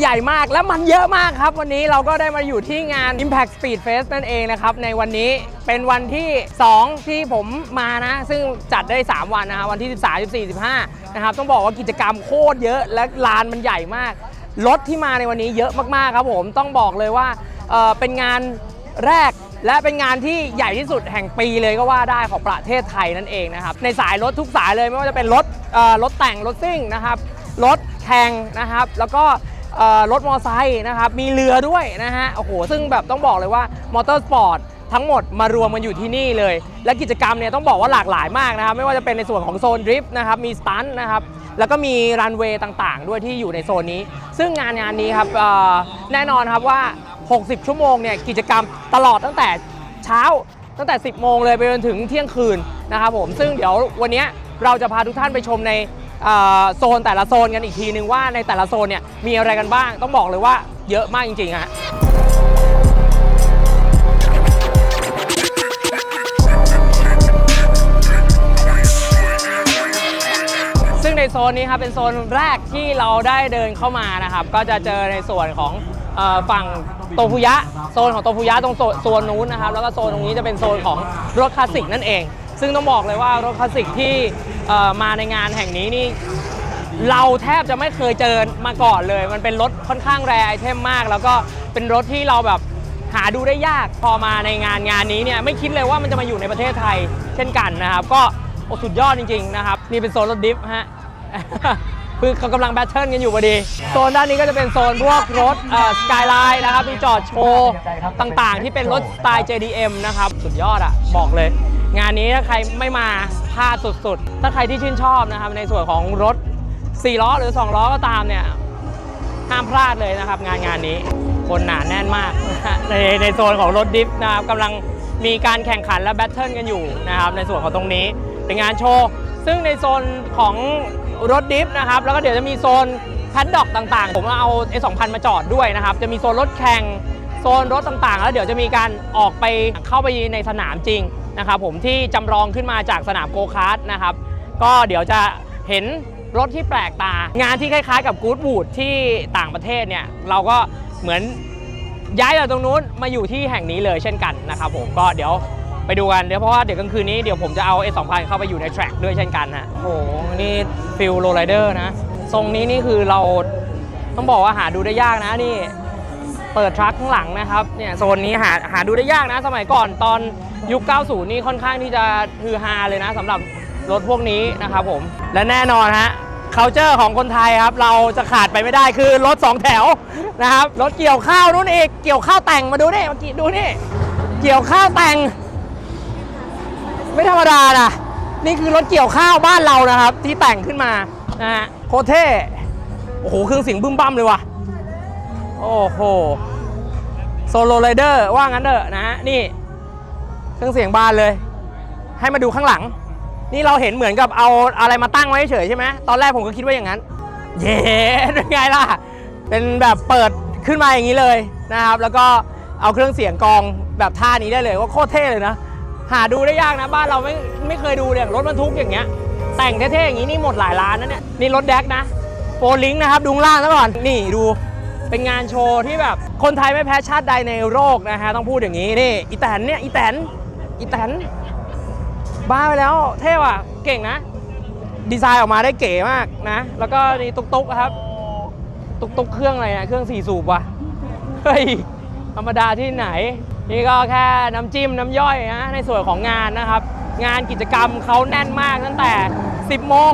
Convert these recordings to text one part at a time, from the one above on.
ใหญ่มากและมันเยอะมากครับ วันนี้เราก็ได้มาอยู่ที่งาน Impact Speed Fest นั่นเองนะครับ ในวันนี้เป็นวันที่ 2 ที่ผมมานะ ซึ่งจัดได้ 3 วันนะครับวันที่ 13 14 15 นะครับ ต้องบอกว่ากิจกรรมโคตรเยอะและลานมันใหญ่มาก รถที่มาในวันนี้เยอะมากๆครับผมต้องบอกเลยว่าเเป็นงานแรกและเป็นงานที่ใหญ่ที่สุดแห่งปีเลยก็ว่าได้ของประเทศไทยนั่นเองนะครับในสายรถทุกสายเลยไม่ว่าจะเป็นรถรถแต่งรถซิ่งนะครับรถแข่งนะครับ แล้วก็ รถมอไซค์นะครับ มีเรือด้วยนะฮะ โอ้โห ซึ่งแบบต้องบอกเลยว่ามอเตอร์สปอร์ตทั้งหมดมารวมกันอยู่ที่นี่เลย และกิจกรรมเนี่ยต้องบอกว่าหลากหลายมากนะครับ ไม่ว่าจะเป็นในส่วนของโซนดริฟต์นะครับ มีสตันนะครับ แล้วก็มีรันเวย์ต่างๆ ด้วยที่อยู่ในโซนนี้ ซึ่งงานงานนี้ครับแน่นอนครับว่า 60 ชั่วโมงเนี่ยกิจกรรมตลอดตั้งแต่เช้าตั้งแต่ 10 โมงเลยไปจนถึงเที่ยงคืนนะครับผม ซึ่งเดี๋ยววันนี้เราจะพาทุกท่านไปชมใน โซนแต่ละโซนกันอีกทีนึงว่าในแต่ละโซนเนี่ยมีอะไรกันบ้างต้องบอกเลยว่าเยอะมากจริงๆฮะซึ่งในโซนนี้ครับเป็นโซนแรกที่เราได้เดินเข้ามานะครับก็จะเจอในส่วนของฝั่งโตฟุยะ โซนของโตฟุยะตรงโซนโซนนู้นนะครับแล้วก็โซนตรงนี้จะเป็นโซนของรถคลาสสิกนั่นเอง ซึ่งต้องบอกเลยว่ารถคลาสสิกที่มาในงานแห่งนี้นี่เราแทบจะไม่เคยเจอมาก่อนเลย มันเป็นรถค่อนข้างแรไอเทมมาก แล้วก็เป็นรถที่เราแบบหาดูได้ยากพอมาในงานงานนี้เนี่ยไม่คิดเลยว่ามันจะมาอยู่ในประเทศไทย เช่นกันนะครับ ก็โอสุดยอดจริงๆนะครับนี่เป็นโซนรถดิฟฮะคือเขากำลังแบทเทิลกันอยู่พอดี โซนด้านนี้ก็จะเป็นโซนพวกรถสกายไลน์นะครับมีจอดโชว์ต่างๆ ที่เป็นรถสไตล์ JDM นะครับ สุดยอดอะบอกเลย งานนี้ถ้าใครไม่มาพลาดสุดๆ ถ้าใครที่ชื่นชอบนะครับในส่วนของรถ 4 ล้อหรือ 2 ล้อก็ตามเนี่ยห้ามพลาดเลยนะครับ งานงานนี้คนหนาแน่นมาก ในในโซนของรถดิฟนะครับกำลังมีการแข่งขันและแบทเทิลกันอยู่นะครับในส่วนของตรงนี้เป็นงานโชว์ ซึ่งในโซนของรถดิฟนะครับแล้วก็เดี๋ยวจะมีโซนแพดด็อกต่างๆ ผมเอา A2000 มาจอดด้วยนะครับ จะมีโซนรถแข่งโซนรถต่างๆ แล้วเดี๋ยวจะมีการออกไปเข้าไปในสนามจริง นะครับผมที่จำลองขึ้นมาจากสนามโกคาร์ทนะครับก็เดี๋ยวจะเห็นรถที่แปลกตา งานที่คล้ายๆกับกู๊ดบูดที่ต่างประเทศเนี่ยเราก็เหมือนย้ายจากตรงนู้นมาอยู่ที่แห่งนี้เลยเช่นกันนะครับผมก็เดี๋ยวไปดูกันเดี๋ยวเพราะว่าเดี๋ยวกลางคืนนี้เดี๋ยวผมจะเอา S2000 เข้าไปอยู่ในแทร็กด้วยเช่นกันฮะโอ้โหนี่ฟิลโรลไรเดอร์นะ ทรงนี้นี่คือเราต้องบอกว่าหาดูได้ยากนะนี่ เปิดทรัคข้างหลังนะครับเนี่ยโซนนี้หาหาดูได้ยากนะ สมัยก่อนตอนยุค 90 นี่ค่อนข้างที่จะฮือฮาเลยนะสำหรับรถพวกนี้นะครับผม และแน่นอนฮะ c u เจอร์ของคนไทยครับ เราจะขาดไปไม่ได้คือรถ 2 แถวนะครับรถเกี่ยวข้าวนู่นอีกเกี่ยวข้าวแต่งมาดูนี่เมื่อกี้ดูนี่ เกี่ยวข้าวแต่ง ไม่ธรรมดานะนี่คือรถเกี่ยวข้าวบ้านเรานะครับ ที่แต่งขึ้นมานะฮะโคเท่โอ้โหเครื่องเสียงบึ้มบั้มเลยว่ะ โอ้โหโซโลไรเดอร์ว่างั้นเถอะนะฮะนี่เครื่องเสียงบานเลย ให้มาดูข้างหลัง นี่เราเห็นเหมือนกับเอาอะไรมาตั้งไว้เฉยใช่ไหมตอนแรกผมก็คิดว่าอย่างนั้น เย้เป็นไงล่ะ เป็นแบบเปิดขึ้นมาอย่างนี้เลยนะครับ แล้วก็เอาเครื่องเสียงกองแบบท่านี้ได้เลยว่าโคตรเท่เลยนะ หาดูได้ยากนะบ้านเราไม่ไม่เคยดูเลยรถบรรทุกอย่างเงี้ย แต่งเท่ๆอย่างนี้นี่หมดหลายล้านนะเนี่ยนี่รถแดกนะโฟลิงนะครับดูงล่างซะก่อนนี่ดู เป็นงานโชว์ที่แบบ คนไทยไม่แพ้ชาติใดในโลกนะฮะ ต้องพูดอย่างนี้นี่อีแตนเนี่ยอีแตนอีแตนบ้าไปแล้วเท่ว่ะเก่งนะ ดีไซน์ออกมาได้เก๋มากนะ แล้วก็นี่ตุกตุกครับ ตุกตุกเครื่องอะไรนะเครื่องสี่สูบว่ะเฮ้ยธรรมดาที่ไหน นี่ก็แค่น้ำจิ้มน้ำย่อยนะในส่วนของงานนะครับ งานกิจกรรมเขาแน่นมากตั้งแต่ 10 โมง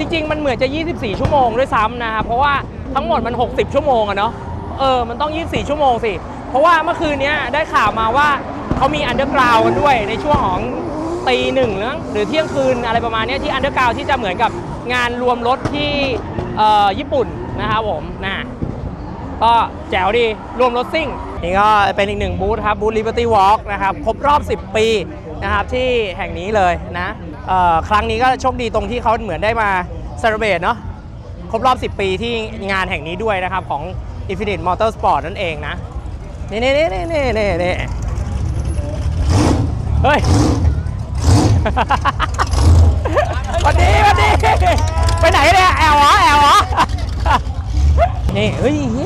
จริง ๆ มันเหมือนจะ 24 ชั่วโมงด้วยซ้ำนะครับเพราะว่าทั้งหมดมัน 60 ชั่วโมงอะเนาะเออมันต้อง 24 ชั่วโมงสิ เพราะว่าเมื่อคืนนี้ได้ข่าวมาว่าเขามีอันเดอร์กราวกันด้วยในช่วงของตีหนึ่งหรือเที่ยงคืนอะไรประมาณนี้ที่อันเดอร์กราวที่จะเหมือนกับงานรวมรถที่เอ่อญี่ปุ่นนะครับผมนะก็แจ๋วดีรวมรถซิ่งนี่ก็เป็นอีกหนึ่งบูธครับบูธ Liberty Walk นะครับ ครบรอบ 10 ปีนะครับที่แห่งนี้เลยนะ ครั้งนี้ก็โชคดีตรงที่เขาเหมือนได้มาเซอร์เบตเนาะครบรอบ 10 ปีที่งานแห่งนี้ด้วยนะครับ ของ Infinite Motorsport นั่นเองนะ นี่นี่นี่นี่นี่นี่น่เฮ้ยวันดีวันดีไปไหนเนี่ยแอลวะแอลวะรนี่เฮ้ยเนี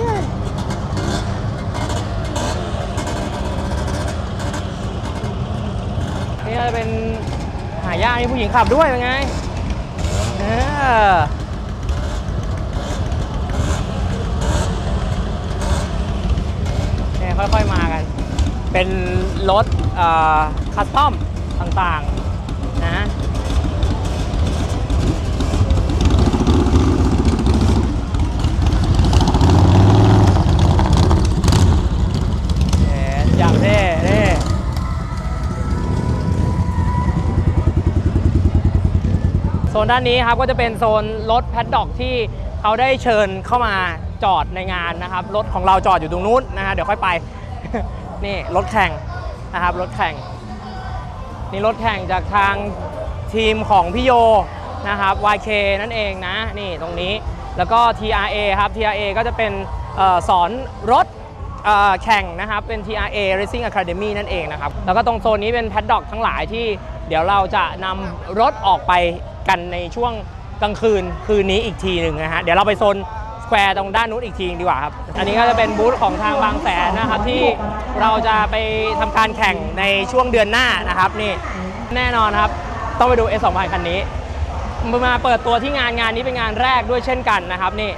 ่จเป็นายากนี่ผู้หญิงขับด้วยเป็นไงเออเนี่ยค่อยๆมากัน เป็นรถคัสตอมต่างๆนะ ซนด้านนี้ครับก็จะเป็นโซนรถแพดด็อกที่เขาได้เชิญเข้ามาจอดในงานนะครับ รถของเราจอดอยู่ตรงนู้นนะฮะเดี๋ยวค่อยไป นี่รถแข่งนะครับรถแข่ง นี่รถแข่งจากทางทีมของพี่โยนะครับ YK นั่นเองนะนี่ตรงนี้แล้วก็ TRA ครับ TRA ก็จะเป็นออสอนรถแข่งนะครับ เป็น TRA Racing Academy นั่นเองนะครับ แล้วก็ตรงโซนนี้เป็นแพดด็อกทั้งหลายที่เดี๋ยวเราจะนำรถออกไป กันในช่วงกลางคืนคืนนี้อีกทีหนึ่งนะฮะเดี๋ยวเราไปโซนสแควร์ตรงด้านนู้นอีกทีดีกว่าครับ อันนี้ก็จะเป็นบูธของทางบางแสนนะครับที่เราจะไปทำการแข่งในช่วงเดือนหน้านะครับนี่แน่นอนครับ ต้องไปดู S 2 0 0 คันนี้มาเปิดตัวที่งานงานนี้เป็นงานแรกด้วยเช่นกันนะครับนี่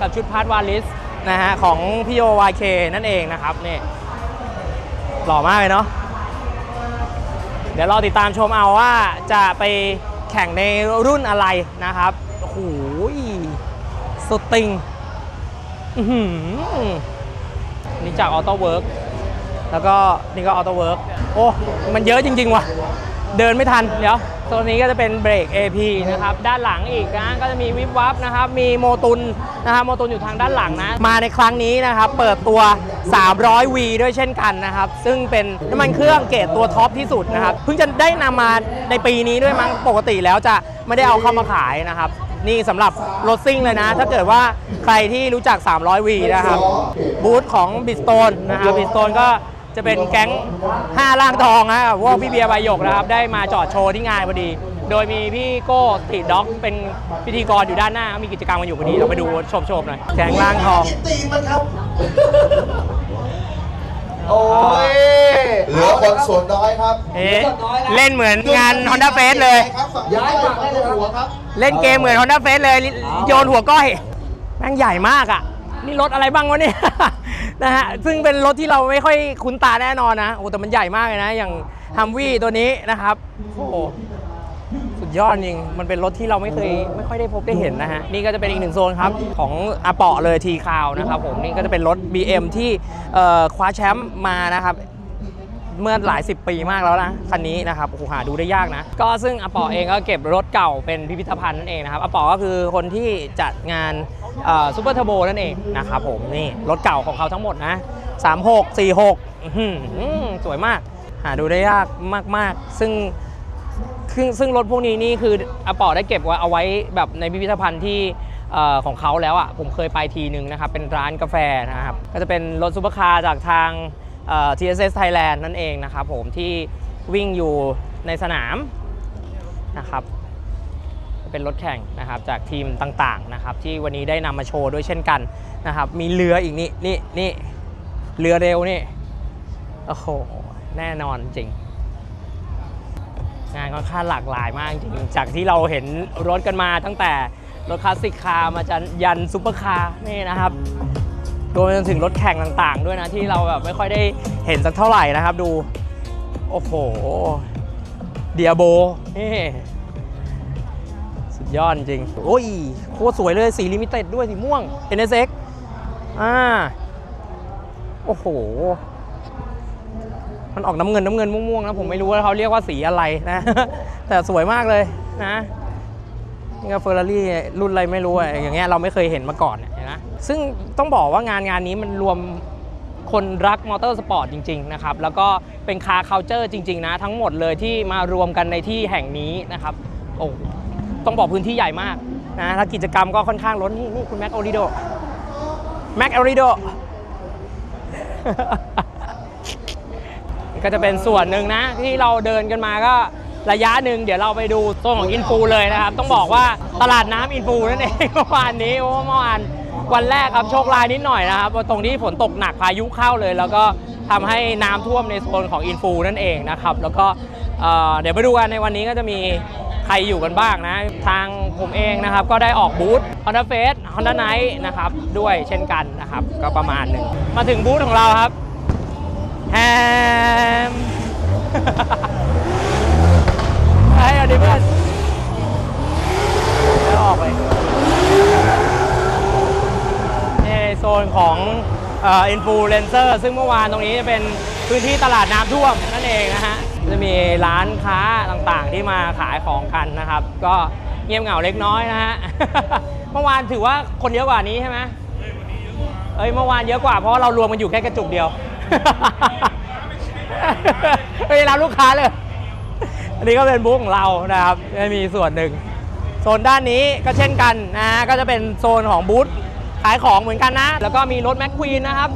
กับชุดพาร์ทวาลิสนะฮะของพี่โยวายเคนั่นเองนะครับนี่หล่อมากเลยเนาะเดี๋ยวรอติดตามชมเอาว่าจะไป แข่งในรุ่นอะไรนะครับโอ้โหสติงอื้อหือนี่จากออโต้เวิร์กแล้วก็นี่ก็ออโต้เวิร์กโอ้ มันเยอะจริง ๆ ว่ะ เดินไม่ทัน เดี๋ยว โซนนี้ก็จะเป็นเบรก AP นะครับ ด้านหลังอีกนะ ก็จะมีวิบวับนะครับ มีโมตุนนะครับ โมตุนอยู่ทางด้านหลังนะ มาในครั้งนี้นะครับ เปิดตัว 300V ด้วยเช่นกันนะครับ ซึ่งเป็นน้ำมันเครื่องเกรดตัวท็อปที่สุดนะครับ เพิ่งจะได้นำมาในปีนี้ด้วยมั้ง ปกติแล้วจะไม่ได้เอาเข้ามาขายนะครับ นี่สำหรับรถซิ่งเลยนะ ถ้าเกิดว่าใครที่รู้จัก 300V นะครับ บูธของบิสโตนนะครับบิสโตนก็ จะเป็นแก๊ง5ล่างทองนะครับพวกพี่เบียร์ใบหยกนะครับ ได้มาจอดโชว์ที่งานพอดี โดยมีพี่โก้สตรีทด็อก เป็นพิธีกรอยู่ด้านหน้า มีกิจกรรมกันอยู่พอดี เราไปดูชมชมๆหน่อยแก๊งล่างทอง ตีมันครับ โอ้ยเหลือคนส่วนน้อยครับเอ๊ะเล่นเหมือนงาน Honda f a c e เลยย้ายฝั่งได้เลยหัวครับ เล่นเกมเหมือน Honda f a c e เลย โยนหัวก้อย แม่งใหญ่มากอะ นี่รถอะไรบ้างวะเนี่ย นะฮะซึ่งเป็นรถที่เราไม่ค่อยคุ้นตาแน่นอนนะโอ้แต่มันใหญ่มากเลยนะ อย่างฮัมวี่ตัวนี้นะครับโอ้โหสุดยอดจริง มันเป็นรถที่เราไม่เคยไม่ค่อยได้พบได้เห็นนะฮะ นี่ก็จะเป็นอีกหนึ่งโซนครับ ของอาเปาะเลยทีคาวนะครับผม นี่ก็จะเป็นรถ BM ที่เอ่คว้าแชมป์มานะครับ เมื่อหลายสิบปีมากแล้วนะคันนี้นะครับโอ้โหหาดูได้ยากนะ ก็ซึ่งอาปอเองก็เก็บรถเก่าเป็นพิพิธภัณฑ์นั่นเองนะครับอาปอก็คือคนที่จัดงานซูเปอร์เทอร์โบนั่นเองนะครับผมนี่รถเก่าของเขาทั้งหมดนะ 36 46อื้อหือสวยมาก หาดูได้ยากมาก ๆ ซึ่งซึ่งซึ่งรถพวกนี้นี่คืออาปอได้เก็บไว้เอาไว้แบบในพิพิธภัณฑ์ที่อของเขาแล้วอะผมเคยไปทีนึงนะครับ เป็นร้านกาแฟนะครับ ก็จะเป็นรถซูเปอร์คาร์จากทาง TSS Thailand นั่นเองนะครับผมที่วิ่งอยู่ในสนามนะครับเป็นรถแข่งนะครับจากทีมต่างๆนะครับที่วันนี้ได้นำมาโชว์ด้วยเช่นกันนะครับมีเรืออีกนี่นี่นี่เรือเร็วนี่โอ้โหแน่นอนจริง งานค่อนข้างหลากหลายมากจริงจากที่เราเห็นรถกันมาตั้งแต่รถคลาสสิกคาร์มาจนยันซูเปอร์คาร์นี่นะครับ รวมไปจนถึงรถแข่งต่างๆ ด้วยนะที่เราแบบไม่ค่อยได้เห็นสักเท่าไหร่นะครับดู โอ้โหเดียโบนี่สุดยอดจริง โอ้ยโคตรสวยเลยสีลิมิเต็ดด้วยสีม่วง NSX อ่าโอ้โห มันออกน้ำเงินน้ำเงินม่วงๆนะผมไม่รู้ว่าเขาเรียกว่าสีอะไรนะ แต่สวยมากเลยนะ นี่ก็เฟอร์รารี่รุ่นอะไรไม่รู้อะอย่างเงี้ยเราไม่เคยเห็นมาก่อนเนี่ยเห็นไหมซึ่งต้องบอกว่างานงานนี้มันรวมคนรักมอเตอร์สปอร์ตจริง ๆ นะครับ แล้วก็เป็นคาร์เคาน์เจอร์จริง ๆ นะ ทั้งหมดเลยที่มารวมกันในที่แห่งนี้นะครับโอ้ต้องบอกพื้นที่ใหญ่มากนะแล้วกิจกรรมก็ค่อนข้างล้นนี่นี่คุณแม็กโอริโดแม็กโอริโดก็จะเป็นส่วนหนึ่งนะที่เราเดินกันมาก็ ระยะหนึ่งเดี๋ยวเราไปดูโซนของอินฟูเลยนะครับ ต้องบอกว่าตลาดน้ำอินฟูนั่นเองเมื่อวานนี้เพราะว่าเมื่อวานวันแรกครับโชคลายนิดหน่อยนะครับตรงที่ฝนตกหนักพายุเข้าเลย แล้วก็ทำให้น้ำท่วมในโซนของอินฟูนั่นเองนะครับแล้วก็เเดี๋ยวไปดูกันในวันนี้ก็จะมีใครอยู่กันบ้างนะ ทางผมเองนะครับ ก็ได้ออกบูธ Honda f a c e Honda Night นะครับ ด้วยเช่นกันนะครับ ก็ประมาณหนึ่ง มาถึงบูธของเราครับแฮม ไอ้อันนี้เพื่อนแล้วออกไปนี่ในโซนของอินฟลูเอนเซอร์ซึ่งเมื่อวานตรงนี้จะเป็นพื้นที่ตลาดน้ำท่วมนั่นเองนะฮะจะมีร้านค้าต่างๆที่มาขายของกันนะครับ ก็เงียบเหงาเล็กน้อยนะฮะเมื่อวานถือว่าคนเยอะกว่านี้ใช่ไหมเอ้ยเมื่อวานเยอะกว่าเพราะเรารวมกันอยู่แค่กระจุกเดียวไม่ได้รับลูกค้าเลย อันนี้ก็เป็นบูธของเรานะครับจะมีส่วนหนึ่งโซนด้านนี้ก็เช่นกันนะก็จะเป็นโซนของบูธขายของเหมือนกันนะ แล้วก็มีรถแมคควีนนะครับ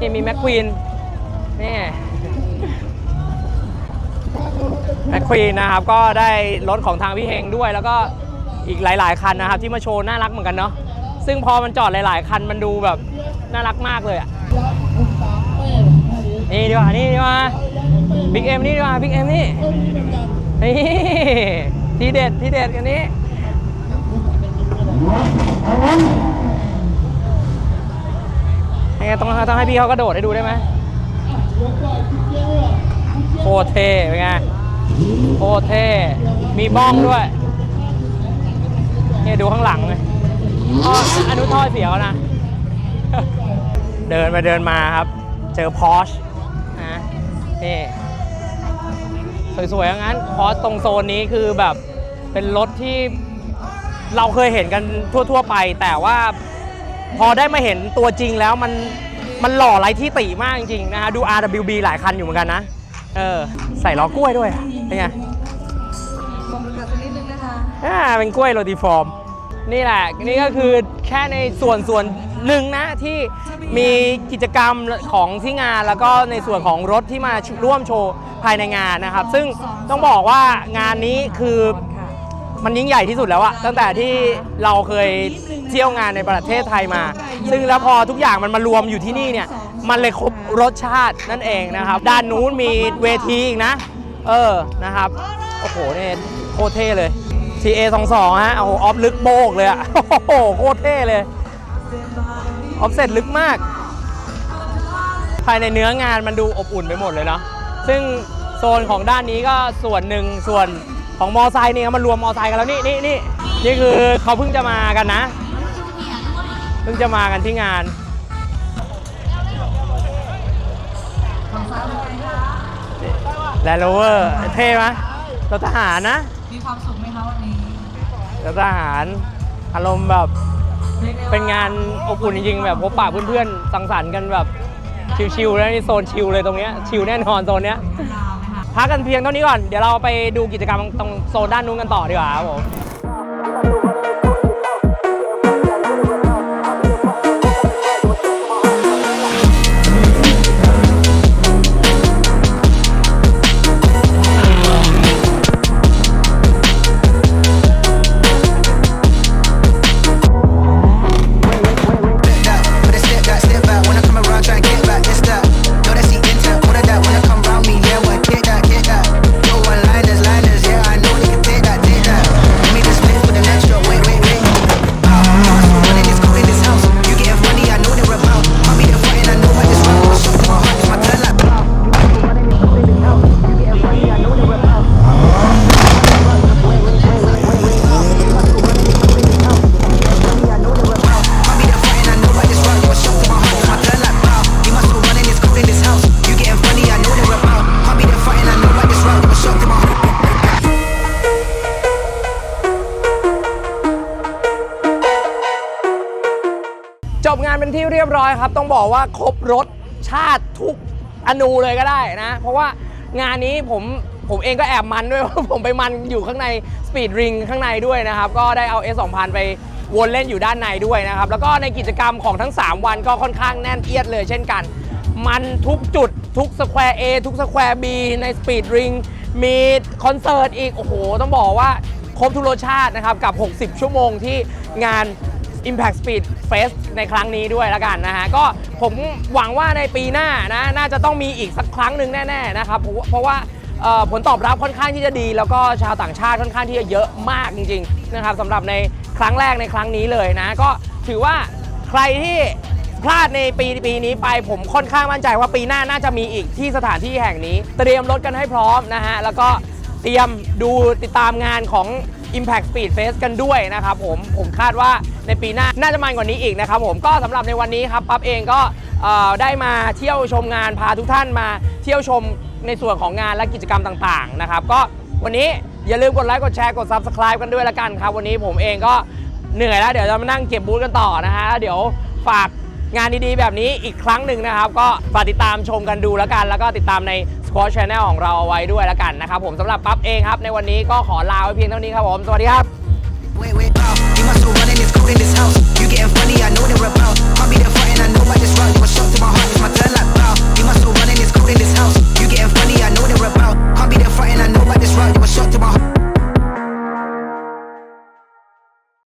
นี่มีแมคควีนนี่แมคควีนนะครับก็ได้รถของทางพี่เฮงด้วย แล้วก็อีกหลาย ๆ คันนะครับที่มาโชว์น่ารักเหมือนกันเนาะซึ่งพอมันจอดหลาย ๆ คันมันดูแบบน่ารักมากเลยอะนี่ดีกว่านี่ดีกว่าบิ๊กเอ็มนี่ดีกว่าบิ๊กเอ็มนี่ นี่ทีเด็ดทีเด็ดกันนี้ยังไงต้องต้องให้พี่เขากระโดดให้ดูได้ไหมโคเทเป็นไงโคเทมีบ้องด้วยนี่ดูข้างหลังเลยออันนู้นท่อเสียวนะ เดินไปเดินมาครับ เจอพอชนะนี่ สวยๆอย่างนั้นเพราะตรงโซนนี้คือแบบเป็นรถที่เราเคยเห็นกันทั่ว ๆ ไป แต่ว่าพอได้มาเห็นตัวจริงแล้วมันมันหล่อไรที่ติมากจริงๆนะฮะดู RWB หลายคันอยู่เหมือนกันนะเออใส่ล้อกล้วยด้วยอะเป็นไงขอบคุณค่ะสักนิดนึงนะคะอ่าเป็นกล้วยโรติฟอร์ม นี่แหละ นี่ก็คือแค่ในส่วนส่วน หนึ่งนะที่มีกิจกรรมของที่งานแล้วก็ในส่วนของรถที่มาร่วมโชว์ภายในงานนะครับ ซึ่งต้องบอกว่างานนี้คือค่ะมันยิ่งใหญ่ที่สุดแล้วอะตั้งแต่ที่เราเคยเที่ยวงานในประเทศไทยมา ซึ่งแล้วพอทุกอย่างมันมารวมอยู่ที่นี่เนี่ยมันเลยครบรสชาตินั่นเองนะครับ ด้านนู้นมีเวทีอีกนะ เออนะครับโอ้โหเนี่ยโคตรเท่เลย TA 2 2ฮะโอ้โหออฟลึกโบกเลยอะโอ้โหโคตรเท่เลย ออฟเซ็ตลึกมาก ภายในเนื้องานมันดูอบอุ่นไปหมดเลยเนาะซึ่งโซนของด้านนี้ก็ส่วนหนึ่งส่วนของมอไซค์เนี่ยมารวมมอไซค์กันแล้วนี่นี่นี่นี่คือเขาเพิ่งจะมากันนะ เพิ่งจะมากันที่งานของซ้ายเป็นไงคะแลนด์โรเวอร์เท่ไหมรถทหารนะ มีความสุขไหมคะวันนี้รถทหารอารมณ์แบบรียกได้ว่า เป็นงานอบอุ่นจริงๆแบบพบปะเพื่อนๆ สังสรรค์กันแบบชิลๆแล้วนี่โซนชิลเลยตรงเนี้ยชิลแน่นอนโซนเนี้ยพักกันเพียงเท่านี้ก่อน เดี๋ยวเราไปดูกิจกรรมตรงโซนด้านนู้นกันต่อดีกว่าครับผม ร้อยครับ ต้องบอกว่าครบรสชาติทุกอนูเลยก็ได้นะ เพราะว่างานนี้ผมผมเองก็แอบมันด้วยเพราผมไปมันอยู่ข้างในสปีดริงข้างในด้วยนะครับ ก็ได้เอา S2000 ไปวนเล่นอยู่ด้านในด้วยนะครับ แล้วก็ในกิจกรรมของทั้ง 3 วันก็ค่อนข้างแน่นเอียดเลยเช่นกัน มันทุกจุดทุกสแควร์ A ทุกสแควร์ B ในสปีดริงมีคอนเสิร์ตอีก โอ้โห ต้องบอกว่าครบทุกรสชาตินะครับ กับ 60 ชั่วโมงที่งาน Impact Speed Fest ในครั้งนี้ด้วยแล้วกันนะฮะ ก็ผมหวังว่าในปีหน้านะ น่าจะต้องมีอีกสักครั้งหนึ่งแน่ๆนะครับ เพราะว่าผลตอบรับค่อนข้างที่จะดี แล้วก็ชาวต่างชาติค่อนข้างที่จะเยอะมากจริงๆนะครับสำหรับในครั้งแรกในครั้งนี้เลยนะ ก็ถือว่าใครที่พลาดในปีปีนี้ไปผมค่อนข้างมั่นใจว่าปีหน้าน่าจะมีอีกที่สถานที่แห่งนี้ เตรียมรถกันให้พร้อมนะฮะแล้วก็เตรียมดูติดตามงานของ Impact Speed Fest กันด้วยนะครับผมผมคาดว่าในปีหน้าน่าจะมันกว่านี้อีกนะครับผมก็สำหรับในวันนี้ครับปั๊บเองก็ได้มาเที่ยวชมงานพาทุกท่านมาเที่ยวชมในส่วนของงานและกิจกรรมต่างๆนะครับก็วันนี้อย่าลืมกดไลค์กดแชร์กด Subscribe กันด้วยละกันครับ วันนี้ผมเองก็เหนื่อยแล้ว เดี๋ยวจะมานั่งเก็บบูธกันต่อนะฮะแล้วเดี๋ยวฝากงานดีๆ แบบนี้อีกครั้งหนึ่งนะครับ ก็ฝากติดตามชมกันดูแล้วกัน แล้วก็ติดตามใน o ช Channel ของเราเอาไว้ด้วยแล้วกันนะครับผมสำหรับปั๊บเองครับ ในวันนี้ก็ขอลาไว้เพียงเท่านี้ครับผม สวัสดีครับ Wait, wait, wow. You must be running this cold in this house. You getting funny, I know they're about. I'll be the front and I know by this route. You a shot to my heart, it's my turn like wow. You must be running this cold in this house. You getting funny, I know they're about. I'll be the front and I know by this route. You a shot to my heart.